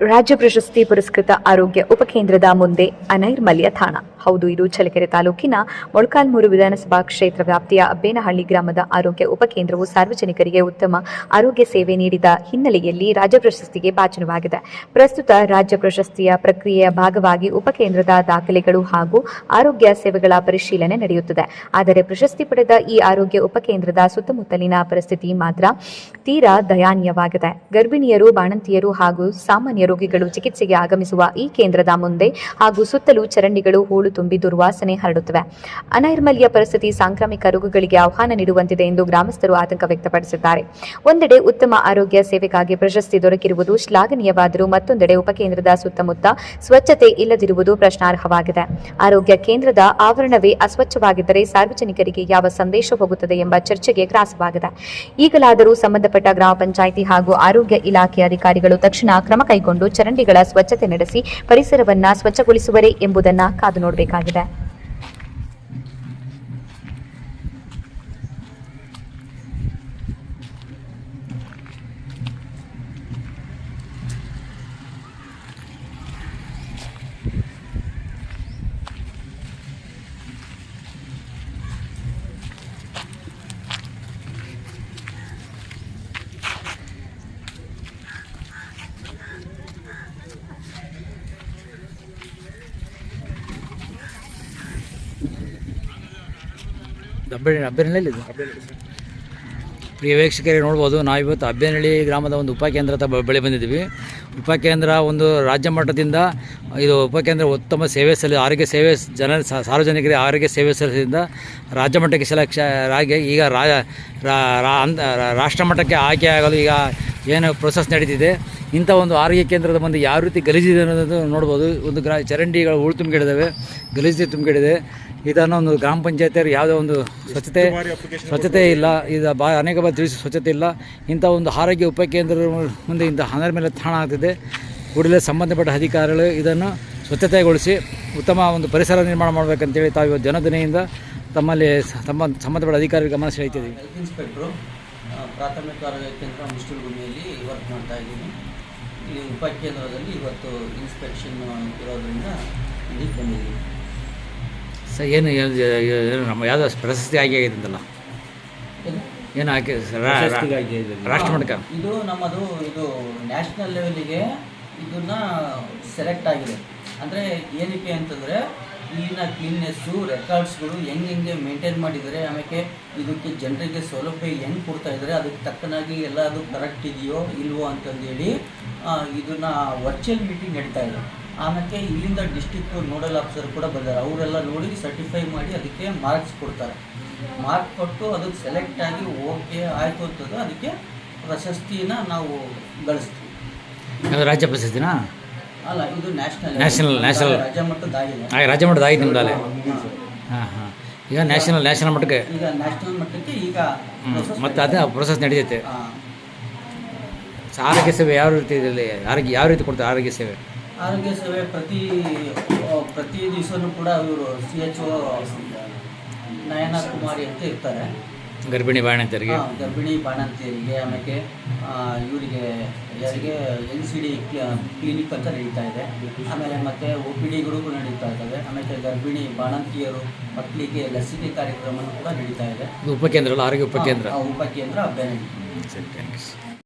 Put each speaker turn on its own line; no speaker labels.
ರಾಜ್ಯ ಪ್ರಶಸ್ತಿ ಪುರಸ್ಕೃತ ಆರೋಗ್ಯ ಉಪಕೇಂದ್ರದ ಮುಂದೆ ಅನೈರ್ಮಲ್ಯ ತಾಣ ಹೌದು, ಇದು ಚಳ್ಳಕೆರೆ ತಾಲೂಕಿನ ಮೊಳಕಾಲ್ಮೂರು ವಿಧಾನಸಭಾ ಕ್ಷೇತ್ರ ವ್ಯಾಪ್ತಿಯ ಅಬ್ಬೇನಹಳ್ಳಿ ಗ್ರಾಮದ ಆರೋಗ್ಯ ಉಪಕೇಂದ್ರವು ಸಾರ್ವಜನಿಕರಿಗೆ ಉತ್ತಮ ಆರೋಗ್ಯ ಸೇವೆ ನೀಡಿದ ಹಿನ್ನೆಲೆಯಲ್ಲಿ ರಾಜ್ಯ ಪ್ರಶಸ್ತಿಗೆ ಭಾಜನವಾಗಿದೆ. ಪ್ರಸ್ತುತ ರಾಜ್ಯ ಪ್ರಶಸ್ತಿಯ ಪ್ರಕ್ರಿಯೆಯ ಭಾಗವಾಗಿ ಉಪಕೇಂದ್ರದ ದಾಖಲೆಗಳು ಹಾಗೂ ಆರೋಗ್ಯ ಸೇವೆಗಳ ಪರಿಶೀಲನೆ ನಡೆಯುತ್ತದೆ. ಆದರೆ ಪ್ರಶಸ್ತಿ ಪಡೆದ ಈ ಆರೋಗ್ಯ ಉಪಕೇಂದ್ರದ ಸುತ್ತಮುತ್ತಲಿನ ಪರಿಸ್ಥಿತಿ ಮಾತ್ರ ತೀರಾ ದಯಾನೀಯವಾಗಿದೆ. ಗರ್ಭಿಣಿಯರು, ಬಾಣಂತಿಯರು ಹಾಗೂ ಸಾಮಾನ್ಯ ರೋಗಿಗಳು ಚಿಕಿತ್ಸೆಗೆ ಆಗಮಿಸುವ ಈ ಕೇಂದ್ರದ ಮುಂದೆ ಹಾಗೂ ಸುತ್ತಲೂ ಚರಂಡಿಗಳು ಹೂಳು ತುಂಬಿ ದುರ್ವಾಸನೆ ಹರಡುತ್ತವೆ. ಅನೈರ್ಮಲ್ಯ ಪರಿಸ್ಥಿತಿ ಸಾಂಕ್ರಾಮಿಕ ರೋಗಗಳಿಗೆ ಆಹ್ವಾನ ನೀಡುವಂತಿದೆ ಎಂದು ಗ್ರಾಮಸ್ಥರು ಆತಂಕ ವ್ಯಕ್ತಪಡಿಸಿದ್ದಾರೆ. ಒಂದೆಡೆ ಉತ್ತಮ ಆರೋಗ್ಯ ಸೇವೆಗಾಗಿ ಪ್ರಶಸ್ತಿ ದೊರಕಿರುವುದು ಶ್ಲಾಘನೀಯವಾದರೂ ಮತ್ತೊಂದೆಡೆ ಉಪಕೇಂದ್ರದ ಸುತ್ತಮುತ್ತ ಸ್ವಚ್ಛತೆ ಇಲ್ಲದಿರುವುದು ಪ್ರಶ್ನಾರ್ಹವಾಗಿದೆ. ಆರೋಗ್ಯ ಕೇಂದ್ರದ ಆವರಣವೇ ಅಸ್ವಚ್ಛವಾಗಿದ್ದರೆ ಸಾರ್ವಜನಿಕರಿಗೆ ಯಾವ ಸಂದೇಶ ಹೋಗುತ್ತದೆ ಎಂಬ ಚರ್ಚೆಗೆ ಗ್ರಾಸವಾಗಿದೆ. ಈಗಲಾದರೂ ಸಂಬಂಧಪಟ್ಟ ಗ್ರಾಮ ಪಂಚಾಯಿತಿ ಹಾಗೂ ಆರೋಗ್ಯ ಇಲಾಖೆ ಅಧಿಕಾರಿಗಳು ತಕ್ಷಣ ಕ್ರಮ ಕೈಗೊಂಡು ಚರಂಡಿಗಳ ಸ್ವಚ್ಛತೆ ನಡೆಸಿ ಪರಿಸರವನ್ನ ಸ್ವಚ್ಛಗೊಳಿಸುವರೇ ಎಂಬುದನ್ನು ಕಾದು ನೋಡಬೇಕಾಗಿದೆ
ಹಬ್ಬೆ ಹಬ್ಬೆನಳ್ಳಿ ಇದು. ಪ್ರಿಯ ವೀಕ್ಷಕರಿಗೆ ನೋಡ್ಬೋದು ನಾವಿವತ್ತು ಅಬ್ಬೇನಹಳ್ಳಿ ಗ್ರಾಮದ ಒಂದು ಉಪಕೇಂದ್ರ ಬೆಳೆ ಬಂದಿದ್ದೀವಿ. ಉಪಕೇಂದ್ರ ಒಂದು ರಾಜ್ಯ ಮಟ್ಟದಿಂದ, ಇದು ಉಪಕೇಂದ್ರ ಉತ್ತಮ ಸೇವೆ ಸಲ್ಲಿ ಆರೋಗ್ಯ ಸೇವೆ ಜನ ಸಾರ್ವಜನಿಕರಿಗೆ ಆರೋಗ್ಯ ಸೇವೆ ಸಲ್ಲಿಸಿದ ರಾಜ್ಯ ಮಟ್ಟಕ್ಕೆ ಸೆಲೆಕ್ಷ ಆಗಿ ಈಗ ರಾಷ್ಟ್ರ ಮಟ್ಟಕ್ಕೆ ಆಯ್ಕೆ ಆಗಲು ಈಗ ಏನು ಪ್ರೊಸೆಸ್ ನಡೀತಿದೆ. ಇಂಥ ಒಂದು ಆರೋಗ್ಯ ಕೇಂದ್ರದ ಮುಂದೆ ಯಾವ ರೀತಿ ಗಲೀಜಿದೆ ಅನ್ನೋದು ನೋಡ್ಬೋದು. ಒಂದು ಗ್ರಾ ಚರಂಡಿಗಳು ಉಳು ತುಂಬಿಕೊಂಡಿದ್ದಾವೆ. ಗಲೀಜು ತುಂಬಿಕೊಂಡಿದೆ. ಇದನ್ನು ಒಂದು ಗ್ರಾಮ ಪಂಚಾಯತಿಯವರು ಯಾವುದೇ ಒಂದು ಸ್ವಚ್ಛತೆ ಸ್ವಚ್ಛತೆ ಇಲ್ಲ ಇದು ಬಾ ಅನೇಕ ಬಾರಿ ತಿಳಿಸಿ ಸ್ವಚ್ಛತೆ ಇಲ್ಲ. ಇಂಥ ಒಂದು ಆರೋಗ್ಯ ಉಪಕೇಂದ್ರ ಮುಂದೆ ಇಂಥ ಹಣದ ಮೇಲೆ ತಾಣ ಆಗ್ತಿದೆ. ಕೂಡಲೇ ಸಂಬಂಧಪಟ್ಟ ಅಧಿಕಾರಿಗಳು ಇದನ್ನು ಸ್ವಚ್ಛತೆಗೊಳಿಸಿ ಉತ್ತಮ ಒಂದು ಪರಿಸರ ನಿರ್ಮಾಣ ಮಾಡಬೇಕಂತೇಳಿ ತಾವು ಇವತ್ತು ಜನಧನಿಯಿಂದ ತಮ್ಮಲ್ಲಿ ಸಂಬಂಧ ತಮ್ಮ ಸಂಬಂಧಪಟ್ಟ ಅಧಿಕಾರಿಗಳ ಗಮನ
ಸೆಳೆಯುತ್ತಿದ್ದೀವಿ. ಇನ್ಸ್ಪೆಕ್ಟ್ರು ಪ್ರಾಥಮಿಕ ಆರೋಗ್ಯ ಕೇಂದ್ರ ಮುಷ್ಟುಗುಮಿಯಲ್ಲಿ ವರ್ಕ್ ಮಾಡ್ತಾ ಇದ್ದೀನಿ. ಇಲ್ಲಿ ಉಪಕೇಂದ್ರದಲ್ಲಿ ಇವತ್ತು ಇನ್ಸ್ಪೆಕ್ಷನ್ ಇರೋದ್ರಿಂದ ಇಲ್ಲಿ ಬಂದಿದ್ದೀವಿ.
ಸ ಏನು ಏನು ನಮ್ಮ ಯಾವುದೋ ಪ್ರಶಸ್ತಿ ಆಗಿ ಆಗಿದೆ ಅಂತಲ್ಲ
ಏನು?
ಹಾಕಿ ರಾ- ರಾ- ರಾಷ್ಟ್ರ ಮಟ್ಟಕ್ಕೆ
ಇದು ನಮ್ಮದು ಇದು ನ್ಯಾಷನಲ್ ಲೆವೆಲಿಗೆ ಇದನ್ನ ಸೆಲೆಕ್ಟ್ ಆಗಿದೆ. ಅಂದರೆ ಏನಕ್ಕೆ ಅಂತಂದರೆ ಇಲ್ಲಿನ ಕ್ಲೀನ್ನೆಸ್ಸು ರೆಕಾರ್ಡ್ಸ್ಗಳು ಹೆಂಗೆ ಹೆಂಗೆ ಮೇಂಟೈನ್ ಮಾಡಿದ್ದಾರೆ ಆಮೇಲೆ ಇದಕ್ಕೆ ಜನರಿಗೆ ಸೌಲಭ್ಯ ಹೆಂಗೆ ಕೊಡ್ತಾ ಇದ್ದಾರೆ ಅದಕ್ಕೆ ತಕ್ಕನಾಗಿ ಎಲ್ಲ ಅದು ಕರೆಕ್ಟ್ ಇದೆಯೋ ಇಲ್ವೋ ಅಂತಂದೇಳಿ ಇದನ್ನು ಇದನ್ನ ವರ್ಚುವಲ್ ಮೀಟಿಂಗ್ ನಡೀತಾ ಇದೆ. ಆಮೇಲೆ ಇಲ್ಲಿಂದ ಡಿಸ್ಟಿಕ್ ನೋಡಲ್ ಆಫೀಸರ್ ಕೂಡ ಬಂದಾರೆ ಅವರೆಲ್ಲ ನೋಡಿ ಸರ್ಟಿಫೈ ಮಾಡಿ ಅದಕ್ಕೆ ಮಾರ್ಕ್ಸ್ ಕೊಡ್ತಾರೆ. ಮಾರ್ಕ್ ಕೊಟ್ಟು ಅದಕ್ಕೆ ಸೆಲೆಕ್ಟ್ ಆಗಿ ಓಕೆ ಆಯಿತು ಅಂತದ್ದು ಅದಕ್ಕೆ ಪ್ರಶಸ್ತಿನ ನಾವು ಗಳಿಸ್ತೀವಿ.
ರಾಜ್ಯ ಪ್ರಶಸ್ತಿನ?
ಅಲ್ಲ ಇದು ನ್ಯಾಷನಲ್
ನ್ಯಾಷನಲ್ ನ್ಯಾಷನಲ್
ರಾಜ್ಯ ಮಟ್ಟದಾಗಿದೆ
ರಾಜ್ಯ ಮಟ್ಟದ ಆಗಿದೆ ನಿಮ್ಮಲ್ಲಿ ಹಾಂ. ಹಾಂ ಈಗ ನ್ಯಾಷನಲ್ ನ್ಯಾಷನಲ್ ಮಟ್ಟಕ್ಕೆ?
ಈಗ ನ್ಯಾಷನಲ್ ಮಟ್ಟಕ್ಕೆ ಈಗ
ಮತ್ತೆ ಅದೇ ಪ್ರೊಸೆಸ್ ನಡೆಯುತ್ತೆ. ಆರೋಗ್ಯ ಸೇವೆ ಯಾವ ರೀತಿ ಇದರಲ್ಲಿ ಆರೋಗ್ಯ ಯಾವ ರೀತಿ ಕೊಡ್ತಾರೆ ಆರೋಗ್ಯ ಸೇವೆ?
ಆರೋಗ್ಯ ಸೇವೆ ಪ್ರತಿ ಪ್ರತಿ ದಿವಸನೂ ಕೂಡ ಇವರು ಸಿ ಎಚ್ ಒ ನಯನ ಕುಮಾರಿ ಅಂತ ಇರ್ತಾರೆ.
ಗರ್ಭಿಣಿ
ಬಾಣಂತಿಯರಿಗೆ? ಗರ್ಭಿಣಿ ಬಾಣಂತಿಯರಿಗೆ ಆಮೇಲೆ ಇವರಿಗೆ ಯಾರಿಗೆ ಎನ್ ಸಿ ಡಿ ಕ್ಲಿನಿಕ್ ಅಂತ ನಡೀತಾ ಇದೆ. ಆಮೇಲೆ ಮತ್ತೆ ಒ ಪಿ ಡಿಗಳು ನಡೀತಾ ಇದ್ದಾವೆ. ಆಮೇಲೆ ಗರ್ಭಿಣಿ ಬಾಣಂತಿಯರು ಮಕ್ಕಳಿಗೆ ಲಸಿಕೆ ಕಾರ್ಯಕ್ರಮ ಕೂಡ ನಡೀತಾ
ಇದೆ. ಉಪಕೇಂದ್ರ ಅಲ್ಲ ಆರೋಗ್ಯ ಉಪಕೇಂದ್ರ?
ಆ, ಆ ಉಪಕೇಂದ್ರ ಅಭ್ಯರ್ಥಿ.
ಸರಿ ಥ್ಯಾಂಕ್ಸ್